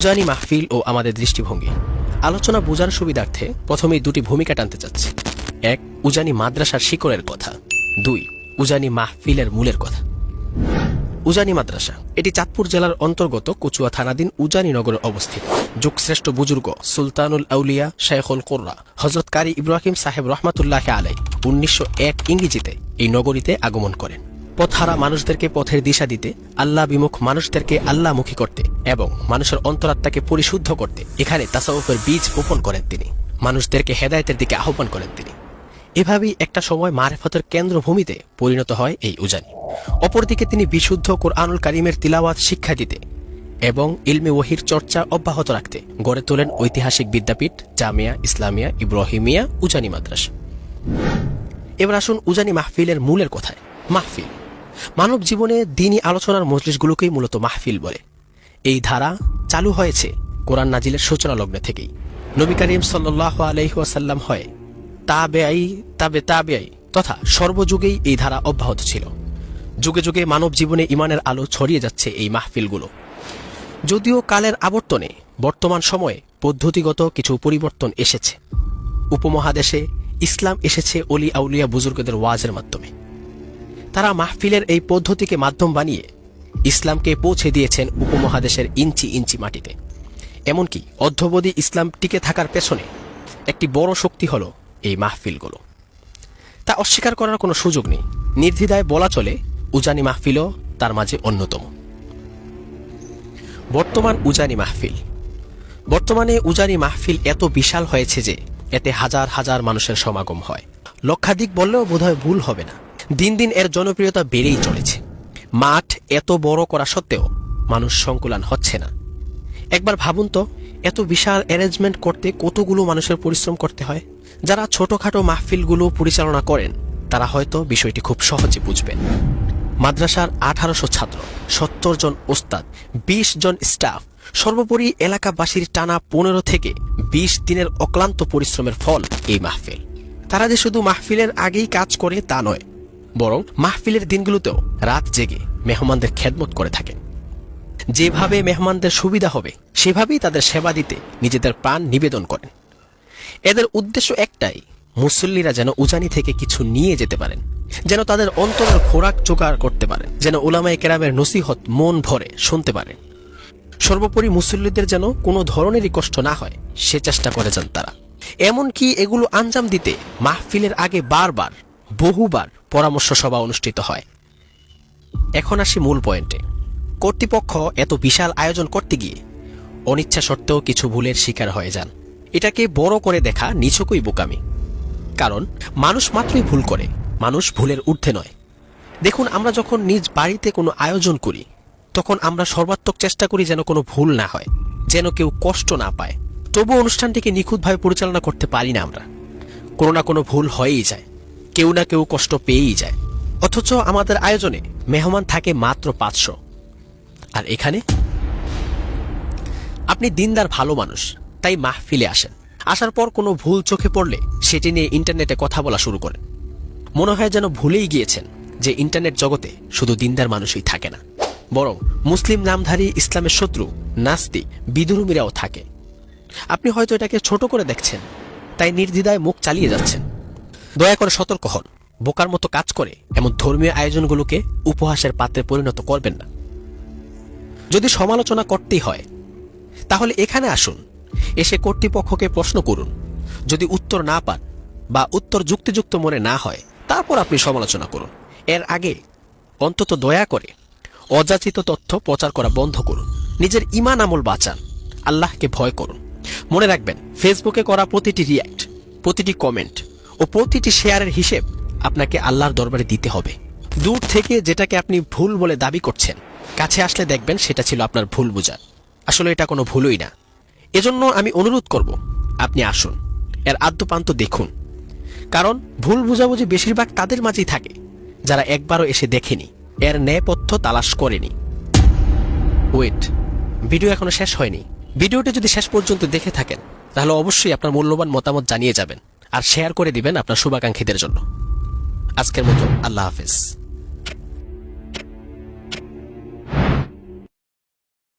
উজানি মাহফিল ও আমাদের দৃষ্টিভঙ্গি। আলোচনা বোঝার সুবিধার্থে প্রথমেই দুটি ভূমিকা টানতে চাচ্ছি। এক, উজানি মাদ্রাসার শিকড়ের কথা। দুই, উজানি মাহফিলের মূলের কথা। উজানি মাদ্রাসা, এটি চাঁদপুর জেলার অন্তর্গত কচুয়া থানাধীন উজানি নগরে অবস্থিত। যুগশ্রেষ্ঠ বুজুর্গ সুলতানুল আউলিয়া শেখুল কোর্রা হজরত কারি ইব্রাহিম সাহেব রহমাতুল্লাহ আলাই উনিশশো এক ইংরেজিতে এই নগরীতে আগমন করেন। পথহারা মানুষদেরকে পথের দিশা দিতে, আল্লাহ বিমুখ মানুষদেরকে আল্লাহমুখী করতে এবং মানুষের অন্তরাত্মাকে পরিশুদ্ধ করতে। এখানে তাসাউফের বীজ বপন করেন তিনি। মানুষদেরকে হেদায়েতের দিকে আহ্বান করেন তিনি। এভাবেই একটা সময় মারেফতের কেন্দ্রভূমিতে পরিণত হয় এই উজানি। অপরদিকে তিনি বিশুদ্ধ কোরআনুল কারিমের তিলাওয়াত শিক্ষা দিতে এবং ইলমে ওহির চর্চা অব্যাহত রাখতে গড়ে তোলেন ঐতিহাসিক বিদ্যাপীঠ, জামিয়া, ইসলামিয়া, ইব্রাহিমিয়া, উজানি মাদ্রাসা। এবার আসুন উজানি মাহফিলের মূলের কথায়। মাহফিল। মানব জীবনে দিনই আলোচনার মজলিসগুলোকেই মূলত মাহফিল বলে। এই ধারা চালু হয়েছে কোরআন নাজিলের সূচনা লগ্নে থেকেই। নবী করিম সাল্লাহ আলহিহাসাল্লাম হয়, তাবেআই, তাবে তাবেআই, তথা সর্বযুগেই এই ধারা অব্যাহত ছিল। যুগে যুগে মানব জীবনে ইমানের আলো ছড়িয়ে যাচ্ছে এই মাহফিলগুলো। যদিও কালের আবর্তনে বর্তমান সময়ে পদ্ধতিগত কিছু পরিবর্তন এসেছে। উপমহাদেশে ইসলাম এসেছে অলি আউলিয়া বুজুর্গদের ওয়াজের মাধ্যমে। তারা মাহফিলের এই পদ্ধতিকে মাধ্যম বানিয়ে ইসলামকে পৌঁছে দিয়েছেন উপমহাদেশের ইঞ্চি ইঞ্চি মাটিতে। এমনকি অধ্যবধি ইসলাম টিকে থাকার পেছনে একটি বড় শক্তি হল এই মাহফিলগুলো। তা অস্বীকার করার কোনো সুযোগ নেই। নির্দ্বিধায় বলা চলে, উজানি মাহফিলও তার মাঝে অন্যতম। বর্তমান উজানি মাহফিল। বর্তমানে উজানি মাহফিল এত বিশাল হয়েছে যে এতে হাজার হাজার মানুষের সমাগম হয়। লক্ষাধিক বললেও বোধহয় ভুল হবে না। দিন দিন এর জনপ্রিয়তা বেড়েই চলেছে। মাঠ এত বড় করা সত্ত্বেও মানুষ সংকুলান হচ্ছে না। একবার ভাবুন তো, এত বিশাল অ্যারেঞ্জমেন্ট করতে কতগুলো মানুষের পরিশ্রম করতে হয়? যারা ছোটখাটো মাহফিলগুলো পরিচালনা করেন, তারা হয়তো বিষয়টি খুব সহজে বুঝবেন। মাদ্রাসার আঠারোশো ছাত্র, সত্তর জন ওস্তাদ, বিশ জন স্টাফ সর্বোপরি এলাকাবাসীর টানা পনেরো থেকে বিশ দিনের অক্লান্ত পরিশ্রমের ফল এই মাহফিল। তারা যে শুধু মাহফিলের আগেই কাজ করে তা নয় বরং মাহফিলের দিনগুলোতেও রাত জেগে মেহমানদের খেদমত করে থাকেন। যেভাবে মেহমানদের সুবিধা হবে, সেভাবেই তাদের সেবা দিতে নিজেদের প্রাণ নিবেদন করেন। এদের উদ্দেশ্য একটাই, মুসল্লিরা যেন উজানি থেকে কিছু নিয়ে যেতে পারেন, যেন তাদের অন্তরের খোরাক জোগাড় করতে পারেন, যেন উলামায়ে কেরামের নসিহত মন ভরে শুনতে পারেন। সর্বোপরি মুসল্লিদের যেন কোনো ধরনেরই কষ্ট না হয়, সে চেষ্টা করে যান তারা। এমনকি এগুলো আঞ্জাম দিতে মাহফিলের আগে বারবার বহুবার পরামর্শ সভা অনুষ্ঠিত হয়। এখন আসি মূল পয়েন্টে। কর্তৃপক্ষ এত বিশাল আয়োজন করতে গিয়ে অনিচ্ছা সত্ত্বেও কিছু ভুলের শিকার হয়ে যান। এটাকে বড় করে দেখা নিছকই বোকামি। কারণ মানুষ মাত্রই ভুল করে, মানুষ ভুলের ঊর্ধ্বে নয়। দেখুন, আমরা যখন নিজ বাড়িতে কোনো আয়োজন করি, তখন আমরা সর্বাত্মক চেষ্টা করি যেন কোনো ভুল না হয়, যেন কেউ কষ্ট না পায়। তবু অনুষ্ঠানটিকে নিখুঁতভাবে পরিচালনা করতে পারি না আমরা। কোনো না কোনো ভুল হয়েই যায়। কেউ না কেউ কষ্ট পেয়েই যায়। অথচ আমাদের আয়োজনে মেহমান থাকে মাত্র পাঁচশো। আর এখানে? আপনি দিনদার ভালো মানুষ, তাই মাহ মাহফিলে আসেন। আসার পর কোনো ভুল চোখে পড়লে সেটি নিয়ে ইন্টারনেটে কথা বলা শুরু করেন। মনে হয় যেন ভুলেই গিয়েছেন যে ইন্টারনেট জগতে শুধু দিনদার মানুষই থাকে না। বরং মুসলিম নামধারী ইসলামের শত্রু, নাস্তিক বিদুরুমিরাও থাকে। আপনি হয়তো এটাকে ছোট করে দেখছেন, তাই নির্দ্বিধায় মুখ চালিয়ে যাচ্ছেন। দয়া করে সতর্ক হন। বোকার মতো কাজ করে এমন ধর্মীয় আয়োজনগুলোকে উপহাসের পাত্রে পরিণত করবেন না। যদি সমালোচনা করতেই হয়, তাহলে এখানে আসুন, এসে কর্তৃপক্ষকে প্রশ্ন করুন। যদি উত্তর না পান বা উত্তর যুক্তিযুক্ত মনে না হয়, তারপর আপনি সমালোচনা করুন। এর আগে অন্তত দয়া করে অযাচিত তথ্য প্রচার করা বন্ধ করুন। নিজের ইমান আমল বাঁচান। আল্লাহকে ভয় করুন। মনে রাখবেন, ফেসবুকে করা প্রতিটি রিয়্যাক্ট প্রতিটি কমেন্ট ও প্রতিটি শেয়ারের হিসেব আপনাকে আল্লাহর দরবারে দিতে হবে। দূর থেকে যেটাকে আপনি ভুল বলে দাবি করছেন, কাছে আসলে দেখবেন সেটা ছিল আপনার ভুল বোঝা। আসলে এটা কোনো ভুলই না। এজন্য আমি অনুরোধ করব, আপনি আসুন, এর আদ্যপান্ত দেখুন। কারণ ভুল বুঝাবুঝি বেশিরভাগ তাদের মাঝেই থাকে, যারা একবারও এসে দেখেনি, এর ন্যায়পথ্য তালাশ করেনি। ওয়েট ভিডিও এখনও শেষ হয়নি। ভিডিওটি যদি শেষ পর্যন্ত দেখে থাকেন, তাহলে অবশ্যই আপনার মূল্যবান মতামত জানিয়ে যাবেন। আর শেয়ার করে দিবেন আপনার শুভাকাঙ্ক্ষীদের জন্য। আজকের মতো আল্লাহ হাফেজ।